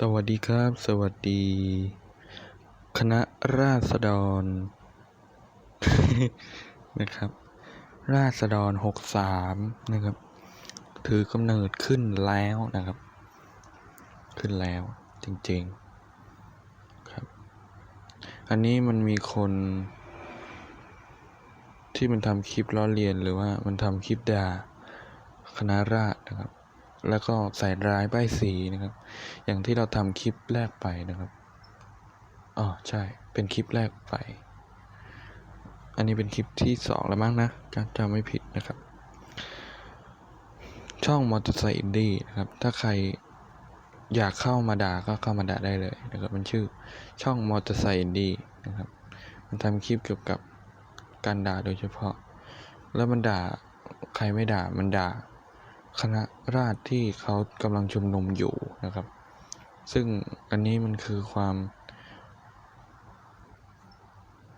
สวัสดีครับ สวัสดี คณะราษฎร นะครับ ราษฎรหกสามนะครับ ถือกำเนิดขึ้นแล้วนะครับ ขึ้นแล้วจริงๆครับ อันนี้มันมีคน ที่มันทำคลิปล้อเลียนหรือว่ามันทำคลิปด่าคณะราษฎรนะครับ แล้วก็ใส่ร้ายป้ายสีนะครับ อย่างที่เราทำคลิปแรกไปนะครับอ๋อใช่เป็นคลิปแรกไป อันนี้เป็นคลิปที่สองแล้วมั้งนะจำจำไม่ผิดนะครับ ช่องมอเตอร์ไซค์อินดี้นะครับ ถ้าใครอยากเข้ามาด่าก็เข้ามาด่าได้เลยนะครับมันชื่อช่องมอเตอร์ไซค์อินดี้นะครับ มันทำคลิปเกี่ยวกับการด่าโดยเฉพาะ แล้วมันด่าใครไม่ด่ามันด่า คณะราษฎรที่เขากำลังชุมนุมอยู่นะครับ ซึ่งอันนี้มันคือความ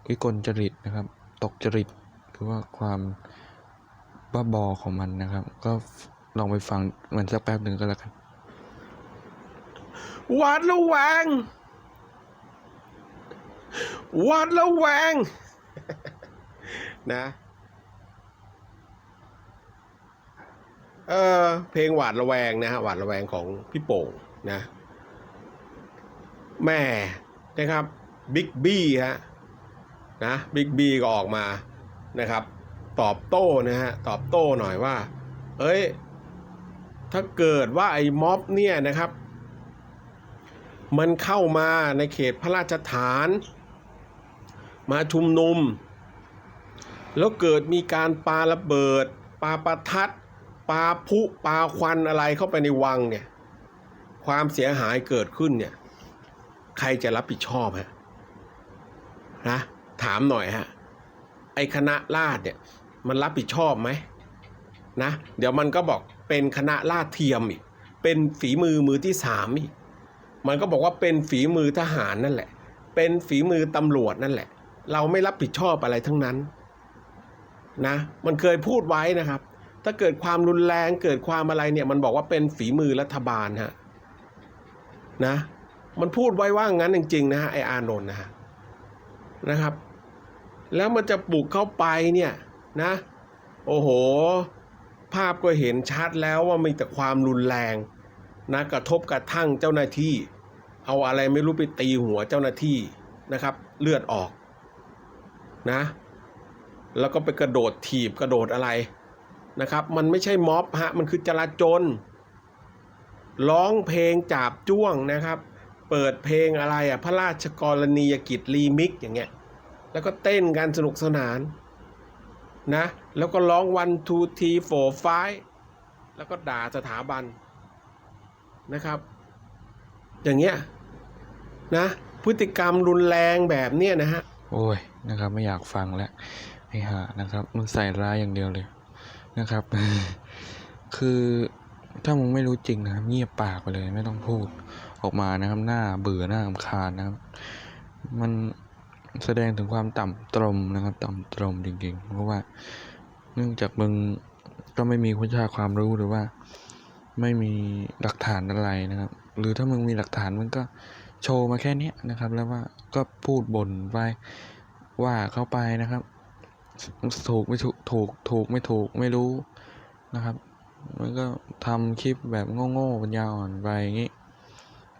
วิกลจริตนะครับ ตกจริตหรือว่าความบ้าบอของมันนะครับ ก็ลองไปฟังมันสักแป๊บหนึ่งก็แล้วกันหวาดระแวงหวาดระแวง นะ เออเพลงหวาดระแวงนะฮะหวาดระแวงของพี่โป่งนะแม่นะครับบิ๊กบี้ฮะนะบิ๊กบี้ก็ออกมานะครับ ตอบโต้นะฮะตอบโต้หน่อยว่า เอ้ย ถ้าเกิดว่าไอ้ม็อบเนี่ยนะครับ มันเข้ามาในเขตพระราชฐาน มาชุมนุม แล้วเกิดมีการปาระเบิดปาประทัด ปาพุปาควันอะไรเข้าไปในวังเนี่ย ความเสียหายเกิดขึ้นเนี่ย ใครจะรับผิดชอบฮะนะถามหน่อยฮะ ไอคณะราษฎรเนี่ย มันรับผิดชอบไหมนะ เดี๋ยวมันก็บอกเป็นคณะราษฎรเทียมอีก เป็นฝีมือมือที่สามอีก มันก็บอกว่าเป็นฝีมือทหารนั่นแหละ เป็นฝีมือตำรวจนั่นแหละ เราไม่รับผิดชอบอะไรทั้งนั้น นะ มันเคยพูดไว้นะครับ ถ้าเกิดความรุนแรงเกิดความอะไรเนี่ย มันบอกว่าเป็นฝีมือรัฐบาลฮะนะ มันพูดไว้ว่างั้นจริงๆนะฮะไออานนท์นะฮะนะครับ แล้วมันจะปลุกเข้าไปเนี่ยนะ โอ้โห ภาพก็เห็นชัดแล้วว่ามีแต่ความรุนแรงนะกระทบกระทั่งเจ้าหน้าที่ เอาอะไรไม่รู้ไปตีหัวเจ้าหน้าที่นะครับ เลือดออกนะ แล้วก็ไปกระโดดถีบกระโดดอะไร นะครับ มันไม่ใช่ม็อบฮะ มันคือจราจรร้องเพลงจาบจ้วงนะครับ เปิดเพลงอะไรอะ พระราชกรณียกิจรีมิกอย่างเงี้ย แล้วก็เต้นกันสนุกสนานนะ แล้วก็ร้องวันทูทีโฟไฟแล้วก็ด่าสถาบันนะครับ อย่างเงี้ยนะ พฤติกรรมรุนแรงแบบเนี้ยนะฮะ โอ้ยนะครับไม่อยากฟังแล้วไอ้ห่านะครับ มันใส่ร้ายอย่างเดียวเลย นะครับ คือถ้ามึงไม่รู้จริงนะครับ เงียบปากไปเลยไม่ต้องพูดออกมานะครับ หน้าเบื่อหน้าอำคาญนะครับ มันแสดงถึงความต่ำตรมนะครับ ต่ำตรมจริงๆ เพราะว่าเนื่องจากมึงก็ไม่มีวิชาความรู้หรือว่า ไม่มีหลักฐานอะไรนะครับ หรือถ้ามึงมีหลักฐานมึงก็โชว์มาแค่นี้นะครับ แล้วว่าก็พูดบ่นไปว่าเข้าไปนะครับ ถูกไม่ถูกถูกถูกไม่ถูกไม่รู้นะครับ มันก็ทำคลิปแบบโง่ๆปัญญาอ่อนไปอย่างนี้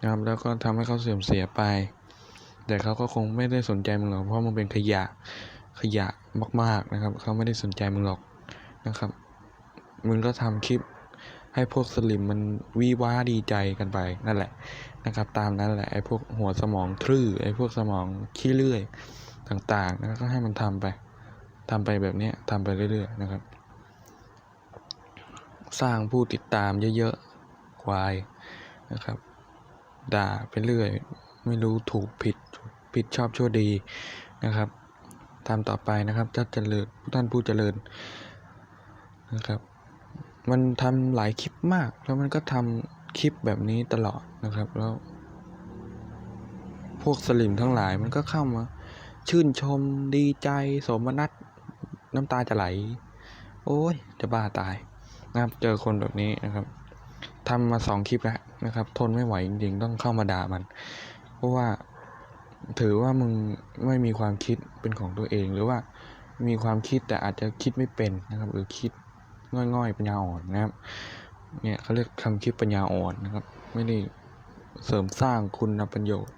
นะครับแล้วก็ทำให้เขาเสื่อมเสียไป แต่เขาก็คงไม่ได้สนใจมึงหรอกเพราะมึงเป็นขยะขยะมากๆนะครับ เขาไม่ได้สนใจมึงหรอกนะครับ มึงก็ทำคลิปให้พวกสลิมมันวีว้าดีใจกันไปนั่นแหละนะครับ ตามนั้นแหละไอ้พวกหัวสมองทรื้อไอ้พวกสมองขี้เลื่อยต่างๆนะก็ให้มันทำไป ทำไปแบบนี้ทำไปเรื่อยๆนะครับ สร้างผู้ติดตามเยอะๆควายนะครับ ด่าไปเรื่อย ไม่รู้ถูกผิดผิดชอบชั่วดีนะครับทำต่อไปนะครับถ้าเจริญท่านผู้เจริญนะครับ มันทำหลายคลิปมาก แล้วมันก็ทำคลิปแบบนี้ตลอดนะครับ แล้ว พวกสลิมทั้งหลายมันก็เข้ามาชื่นชมดีใจสมนัต น้ำตาจะไหล โอ้ย จะบ้าตายนะครับ เจอคนแบบนี้นะครับทำมาสองคลิปแล้วนะครับ ทนไม่ไหวจริงๆ ต้องเข้ามาด่ามัน เพราะว่าถือว่ามึงไม่มีความคิดเป็นของตัวเองหรือว่ามีความคิดแต่อาจจะคิดไม่เป็นนะครับ หรือคิดง่อยๆปัญญาอ่อนนะครับ เนี่ยเขาเรียกคำคิดปัญญาอ่อนนะครับ ไม่ได้เสริมสร้างคุณประโยชน์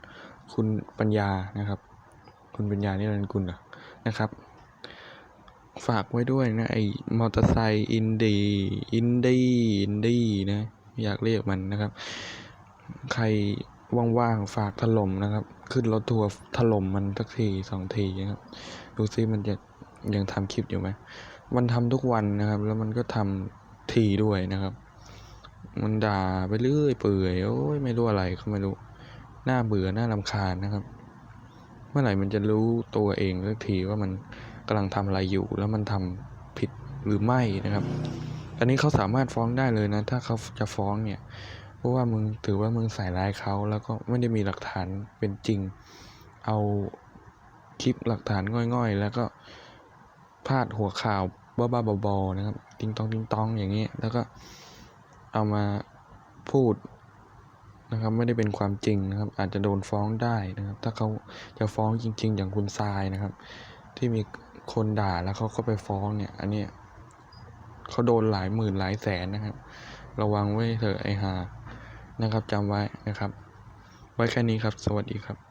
คุณปัญญานะครับ คุณปัญญานี่เป็นคุณนะครับ ฝากไว้ด้วยนะ ไอ้มอเตอร์ไซค์อินดีอินดี้อินดี้นะ อยากเรียกมันนะครับ ใครว่างๆฝากถล่มนะครับ ขึ้นรถทัวร์ถล่มมันสักทีสองทีนะครับ ดูซิมันจะยังทำคลิปอยู่ไหมมันทำทุกวันนะครับ แล้วมันก็ทำทีด้วยนะครับ มันด่าไปเรื่อยเปื่อยโอ้ยไม่รู้อะไรก็ไม่รู้น่าเบื่อน่ารำคาญนะครับ เมื่อไหร่มันจะรู้ตัวเองสักทีว่ามัน กำลังทำอะไรอยู่ แล้วมันทำผิดหรือไม่นะครับ อันนี้เขาสามารถฟ้องได้เลยนะ ถ้าเขาจะฟ้องเนี่ย เพราะว่ามึงถือว่ามึงใส่ร้ายเขาแล้วก็ไม่ได้มีหลักฐานเป็นจริง เอาคลิปหลักฐานง่อยๆ แล้วก็พาดหัวข่าวบ้าๆบอๆนะครับ ติงตองติงตองอย่างนี้ แล้วก็เอามาพูดนะครับไม่ได้เป็นความจริงนะครับ อาจจะโดนฟ้องได้นะครับ ถ้าเขาจะฟ้องจริง ๆ อย่างคุณทรายนะครับ ที่มี คนด่าแล้วเขาก็ไปฟ้องเนี่ย อันนี้เขาโดนหลายหมื่นหลายแสนนะครับ ระวังไว้เถอะไอ้หานะครับจำไว้นะครับ ไว้แค่นี้ครับ สวัสดีครับ